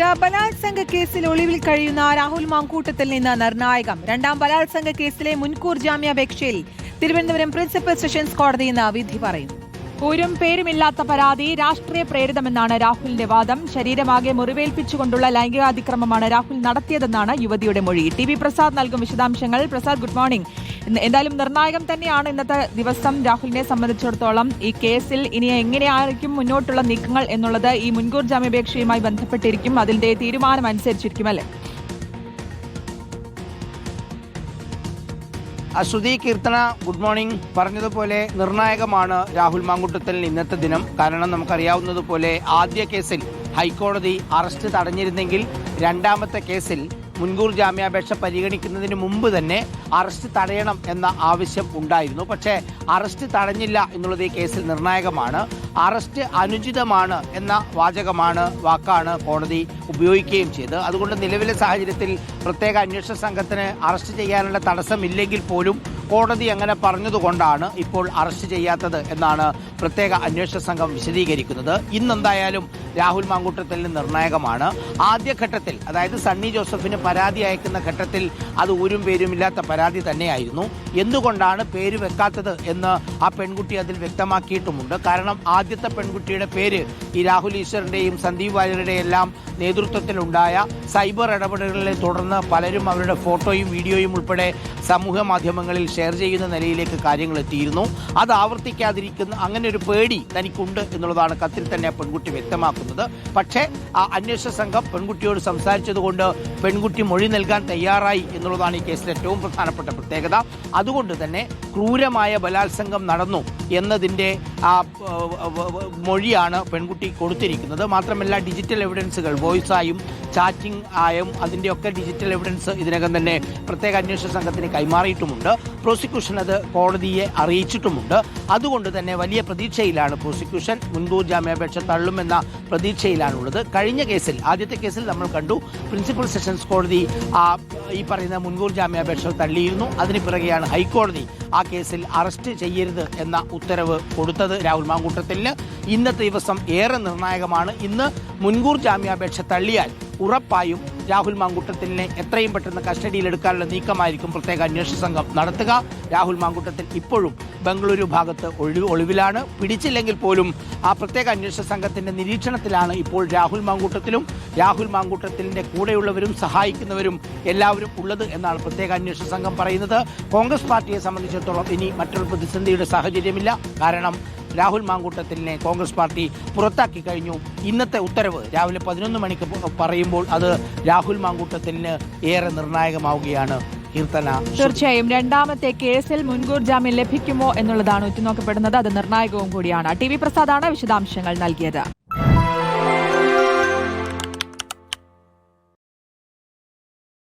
ബലാത്സംഗ കേസിൽ ഒളിവിൽ കഴിയുന്ന രാഹുൽ മാങ്കൂട്ടത്തിൽ നിന്ന് നിർണായകം. രണ്ടാം ബലാത്സംഗ കേസിലെ മുൻകൂർ ജാമ്യാപേക്ഷയിൽ തിരുവനന്തപുരം പ്രിൻസിപ്പൽ സെഷൻസ് കോടതി ഇന്ന് വിധി പറയും ഒരു പേരുമില്ലാത്ത പരാതി രാഷ്ട്രീയ പ്രേരിതമെന്നാണ് രാഹുലിന്റെ വാദം. ശരീരമാകെ മുറിവേൽപ്പിച്ചുകൊണ്ടുള്ള ലൈംഗികാതിക്രമമാണ് രാഹുൽ നടത്തിയതെന്നാണ് യുവതിയുടെ മൊഴി. ടി വി പ്രസാദ് നൽകും വിശദാംശങ്ങൾ. Prasad good morning. എന്തായാലും നിർണായകം തന്നെയാണ് ഇന്നത്തെ ദിവസം രാഹുലിനെ സംബന്ധിച്ചിടത്തോളം ഈ കേസിൽ ഇനി എങ്ങനെയായിരിക്കും മുന്നോട്ടുള്ള നീക്കങ്ങൾ എന്നുള്ളത് ഈ മുൻകൂർ ജാമ്യാപേക്ഷയുമായി ബന്ധപ്പെട്ടിരിക്കും. അതിന്റെ തീരുമാനം അനുസരിച്ചിരിക്കും അല്ലേ? അശ്രുതി ശ്രുതി കീർത്തന ഗുഡ് മോർണിംഗ്. പറഞ്ഞതുപോലെ നിർണായകമാണ് രാഹുൽ മാങ്കുട്ടത്തിൽ ഇന്നത്തെ ദിനം. കാരണം നമുക്കറിയാവുന്നതുപോലെ ആദ്യ കേസിൽ ഹൈക്കോടതി അറസ്റ്റ് തടഞ്ഞിരുന്നെങ്കിൽ രണ്ടാമത്തെ കേസിൽ മുൻകൂർ ജാമ്യാപേക്ഷ പരിഗണിക്കുന്നതിന് മുമ്പ് തന്നെ അറസ്റ്റ് തടയണം എന്ന ആവശ്യം ഉണ്ടായിരുന്നു. പക്ഷേ അറസ്റ്റ് തടഞ്ഞില്ല എന്നുള്ളത് ഈ കേസിൽ നിർണായകമാണ്. അറസ്റ്റ് അനുചിതമാണ് എന്ന വാചകമാണ് വാക്കാണ് കോടതി ഉപയോഗിക്കുകയും ചെയ്തത്. അതുകൊണ്ട് നിലവിലെ സാഹചര്യത്തിൽ പ്രത്യേക അന്വേഷണ സംഘത്തിന് അറസ്റ്റ് ചെയ്യാനുള്ള തടസ്സമില്ലെങ്കിൽ പോലും കോടതി അങ്ങനെ പറഞ്ഞതുകൊണ്ടാണ് ഇപ്പോൾ അറസ്റ്റ് ചെയ്യാത്തത് എന്നാണ് പ്രത്യേക അന്വേഷണ സംഘം വിശദീകരിക്കുന്നത്. ഇന്നെന്തായാലും രാഹുൽ മാങ്കൂട്ടത്തിന് നിർണായകമാണ്. ആദ്യഘട്ടത്തിൽ അതായത് സണ്ണി ജോസഫിന് പരാതി അയക്കുന്ന ഘട്ടത്തിൽ അത് ഊരും പേരുമില്ലാത്ത പരാതി തന്നെയായിരുന്നു. എന്തുകൊണ്ടാണ് പേര് വെക്കാത്തത് എന്ന് ആ പെൺകുട്ടി അതിൽ വ്യക്തമാക്കിയിട്ടുമുണ്ട്. കാരണം ആദ്യത്തെ പെൺകുട്ടിയുടെ പേര് ഈ രാഹുൽ ഈശ്വറിന്റെയും സന്ദീപ് വാര്യരുടെയും എല്ലാം നേതൃത്വത്തിലുണ്ടായ സൈബർ ഇടപെടലുകളെ തുടർന്ന് പലരും അവരുടെ ഫോട്ടോയും വീഡിയോയും ഉൾപ്പെടെ സമൂഹ മാധ്യമങ്ങളിൽ ഷെയർ ചെയ്യുന്ന നിലയിലേക്ക് കാര്യങ്ങൾ എത്തിയിരുന്നു. അത് ആവർത്തിക്കാതിരിക്കുന്ന അങ്ങനെ ഒരു പേടി തനിക്കുണ്ട് എന്നുള്ളതാണ് കത്തിൽ തന്നെ ആ പെൺകുട്ടി വ്യക്തമാക്കുന്നത്. പക്ഷേ ആ അന്വേഷണ സംഘം പെൺകുട്ടിയോട് സംസാരിച്ചതുകൊണ്ട് പെൺകുട്ടി മൊഴി നൽകാൻ തയ്യാറായി എന്നുള്ളതാണ് ഈ കേസിലെ ഏറ്റവും പ്രധാനപ്പെട്ട പ്രത്യേകത. അതുകൊണ്ട് തന്നെ ക്രൂരമായ ബലാത്സംഗം നടന്നു. എന്നതിന്റെ ആ മൊഴിയാണ് പെൺകുട്ടി കൊടുത്തിരിക്കുന്നത്. മാത്രമല്ല ഡിജിറ്റൽ എവിഡൻസുകൾ വോയിസായും ചാറ്റിംഗ് ആയും അതിന്റെയൊക്കെ ഡിജിറ്റൽ എവിഡൻസ് ഇതിനകം തന്നെ പ്രത്യേക അന്വേഷണ സംഘത്തിന് കൈമാറിയിട്ടുമുണ്ട്. പ്രോസിക്യൂഷൻ അത് കോടതിയെ അറിയിച്ചിട്ടുമുണ്ട്. അതുകൊണ്ട് തന്നെ വലിയ പ്രതീക്ഷയിലാണ് പ്രോസിക്യൂഷൻ മുൻകൂർ ജാമ്യാപേക്ഷ തള്ളുമെന്ന പ്രതീക്ഷയിലാണുള്ളത്. കഴിഞ്ഞ കേസിൽ ആദ്യത്തെ കേസിൽ നമ്മൾ കണ്ടു. പ്രിൻസിപ്പൽ സെഷൻസ് കോടതി ആ ഈ പറയുന്ന മുൻകൂർ ജാമ്യാപേക്ഷ തള്ളിയിരുന്നു. അതിന് പിറകെയാണ് ഹൈക്കോടതി ആ കേസിൽ അറസ്റ്റ് ചെയ്യരുത് എന്ന ഉത്തരവ് കൊടുത്തത് രാഹുൽ മാങ്കൂട്ടത്തിൽ ഇന്നത്തെ ദിവസം ഏറെ നിർണായകമാണ്. ഇന്ന് മുൻകൂർ ജാമ്യാപേക്ഷ തള്ളിയാൽ ഉറപ്പായും രാഹുൽ മാങ്കൂട്ടത്തിനെ എത്രയും പെട്ടെന്ന് കസ്റ്റഡിയിലെടുക്കാനുള്ള നീക്കമായിരിക്കും പ്രത്യേക അന്വേഷണ സംഘം നടത്തുക. രാഹുൽ മാങ്കൂട്ടത്തിൽ ഇപ്പോഴും ബംഗളൂരു ഭാഗത്ത് ഒഴിവ് ഒളിവിലാണ്. പിടിച്ചില്ലെങ്കിൽ പോലും ആ പ്രത്യേക അന്വേഷണ സംഘത്തിന്റെ നിരീക്ഷണത്തിലാണ് ഇപ്പോൾ രാഹുൽ മാങ്കൂട്ടത്തിലും. രാഹുൽ മാങ്കൂട്ടത്തിന്റെ കൂടെയുള്ളവരും സഹായിക്കുന്നവരും എല്ലാവരും ഉള്ളത് എന്നാണ് പ്രത്യേക അന്വേഷണ സംഘം പറയുന്നത്. കോൺഗ്രസ് പാർട്ടിയെ സംബന്ധിച്ചിടത്തോളം ഇനി മറ്റൊരു പ്രതിസന്ധിയുടെ സാഹചര്യമില്ല. കാരണം രാഹുൽ മാങ്കൂട്ടത്തിനെ കോൺഗ്രസ് പാർട്ടി പുറത്താക്കി കഴിഞ്ഞു. ഇന്നത്തെ ഉത്തരവ് രാവിലെ പതിനൊന്ന് മണിക്ക് പറയുമ്പോൾ അത് രാഹുൽ മാങ്കൂട്ടത്തിന് ഏറെ നിർണായകമാവുകയാണ്. കീർത്തന തീർച്ചയായും രണ്ടാമത്തെ കേസിൽ മുൻകൂർ ജാമ്യം ലഭിക്കുമോ എന്നുള്ളതാണ് ഉറ്റുനോക്കപ്പെടുന്നത്. അത് നിർണായകവും കൂടിയാണ്. ടി വി പ്രസാദാണ് വിശദാംശങ്ങൾ നൽകിയത്.